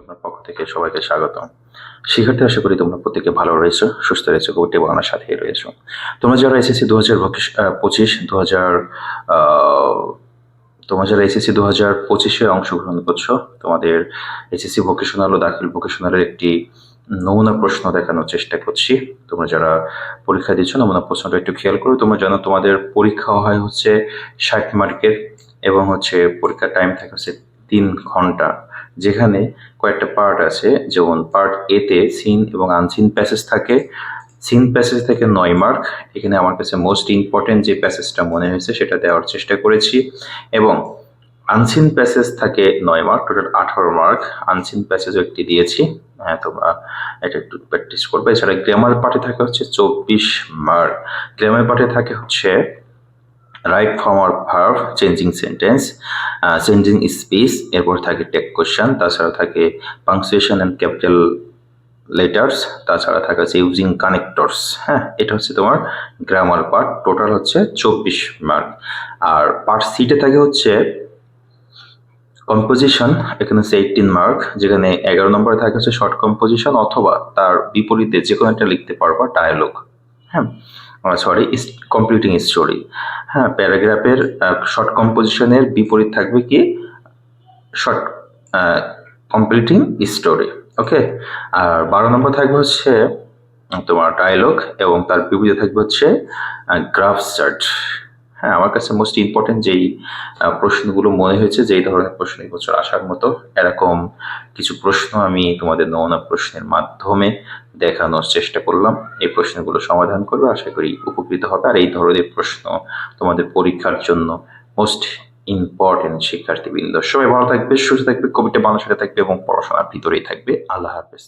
আপনার পক্ষ থেকে সবাইকে স্বাগত শিক্ষার্থী, আশা করি তোমরা প্রত্যেকে ভালো রয়েছো, সুস্থ রয়েছো কবিটি বাংলার সাথে রয়েছো। তোমরা যারা এসএসসি দু হাজার পঁচিশ দু হাজার তোমরা যারা এসএসসি দু হাজার পঁচিশে অংশগ্রহণ করছ, তোমাদের এসএসসি ভোকেশনাল ও দাখিল ভোকেশনালের একটি নমুনা প্রশ্ন দেখানোর চেষ্টা করছি। তোমরা যারা পরীক্ষা দিচ্ছ নমুনা প্রশ্নটা একটু খেয়াল করো। তোমরা জানো তোমাদের পরীক্ষা হয় হচ্ছে ষাট মার্কের এবং হচ্ছে পরীক্ষার টাইম থাকে হচ্ছে তিন ঘণ্টা। যেখানে কয়েকটা পার্ট আছে, যেমন পার্ট এতে সিন এবং আনসিন প্যাসেজ থাকে। সিন প্যাসেজ থেকে নয় মার্ক এখানে আমার কাছে মোস্ট ইম্পর্টেন্ট যে প্যাসেজটা মনে হয়েছে সেটা দেওয়ার চেষ্টা করেছি। এবং আনসিন প্যাসেজ থাকে নয় মার্ক টোটাল আঠারো মার্ক আনসিন প্যাসেজও একটি দিয়েছি। হ্যাঁ তোমরা এটা একটু প্র্যাকটিস করবে। এছাড়া গ্রামার পার্টে থাকে হচ্ছে চব্বিশ মার্ক গ্রামার পার্টে থাকে হচ্ছে right form or verb changing sentence changing space এরপর থাকে টেক কোশ্চেন তাছাড়া থাকে পাংচুয়েশন অ্যান্ড ক্যাপিটাল লেটার্স তাছাড়া থাকে হচ্ছে ইউজিং কানেক্টরস হ্যাঁ? এটা হচ্ছে তোমার গ্রামার পার্ট টোটাল হচ্ছে চব্বিশ মার্ক আর পার্ট সিটে থাকে হচ্ছে কম্পোজিশন এখানে হচ্ছে এইটিন মার্ক যেখানে এগারো নম্বরে থাকে হচ্ছে শর্ট কম্পোজিশন অথবা তার বিপরীতে যে কোনো একটা লিখতে পারবা ডায়ালগ হ্যাঁ? সরি কমপ্লিটিং স্টোরি হ্যাঁ প্যারাগ্রাফের শর্ট কম্পোজিশনের বিপরীত থাকবে কি? শর্ট কমপ্লিটিং স্টোরি ওকে আর বারো নম্বর থাকবে হচ্ছে, তোমার ডায়লগ এবং তার বিপরীতে থাকবে হচ্ছে গ্রাফ চার্ট হ্যাঁ আমার কাছে মোস্ট ইম্পর্টেন্ট যেই প্রশ্নগুলো মনে হয়েছে, যেই ধরনের প্রশ্ন এই বছর আসার মতো, এরকম কিছু প্রশ্ন আমি তোমাদের নমুনা প্রশ্নের মাধ্যমে দেখানোর চেষ্টা করলাম। এই প্রশ্নগুলো সমাধান করবে, আশা করি উপকৃত হবে। আর এই ধরনের প্রশ্ন তোমাদের পরীক্ষার জন্য মোস্ট ইম্পর্টেন্ট শিক্ষার্থীবৃন্দ। সবাই ভালো থাকবে, সুস্থ থাকবে, কবিতা সাথে থাকবে এবং পড়াশোনার ভিতরেই থাকবে। আল্লাহ হাফেজ।